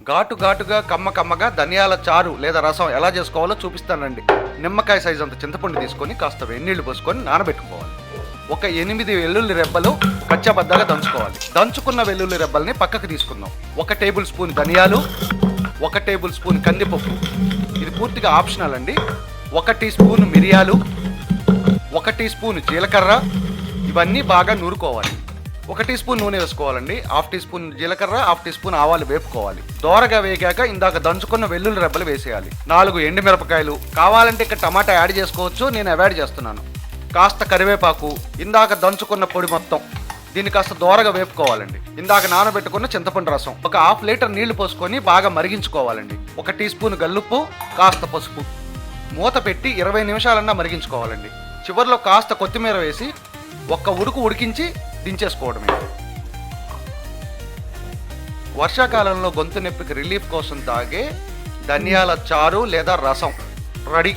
ఘాటు ఘాటుగా కమ్మ కమ్మగా ధనియాల చారు లేదా రసం ఎలా చేసుకోవాలో చూపిస్తానండి. నిమ్మకాయ సైజ్ అంత చింతపండు తీసుకొని కాస్త వెన్నీళ్ళు పోసుకొని నానబెట్టుకోవాలి. ఒక ఎనిమిది వెల్లుల్లి రెబ్బలు కచ్చబద్దగా దంచుకోవాలి. దంచుకున్న వెల్లుల్లి రెబ్బల్ని పక్కకు తీసుకుందాం. ఒక టేబుల్ స్పూన్ ధనియాలు ఒక టేబుల్ స్పూన్ కందిపప్పు. ఇది పూర్తిగా ఆప్షనల్ అండి. ఒక టీ స్పూన్ మిరియాలు ఒక టీ స్పూన్ జీలకర్ర. ఇవన్నీ బాగా నూరుకోవాలి. ఒక టీ స్పూన్ నూనె వేసుకోవాలండి. హాఫ్ టీ స్పూన్ జీలకర్ర హాఫ్ టీ స్పూన్ ఆవాలు వేపుకోవాలి. దోరగా వేగాక ఇందాక దంచుకున్న వెల్లుల్లి రెబ్బలు వేసేయాలి. నాలుగు ఎండుమిరపకాయలు కావాలంటే ఇక్కడ టమాటా యాడ్ చేసుకోవచ్చు నేను అవాయిడ్ చేస్తున్నాను. కాస్త కరివేపాకు ఇందాక దంచుకున్న పొడి మొత్తం దీన్ని కాస్త దోరగా వేపుకోవాలండి. ఇందాక నానబెట్టుకున్న చింతపండు రసం ఒక హాఫ్ లీటర్ నీళ్ళు పోసుకొని బాగా మరిగించుకోవాలండి. ఒక టీ స్పూన్ గల్లుప్పు కాస్త పసుపు. మూత పెట్టి ఇరవై నిమిషాలన్నా మరిగించుకోవాలండి. చివరిలో కాస్త కొత్తిమీర వేసి ఒక్క ఉడుకు ఉడికించి దించేసుకోవడమే. వర్షాకాలంలో గొంతు నొప్పికి రిలీఫ్ కోసం తాగే ధనియాల చారు లేదా రసం. రెడీ.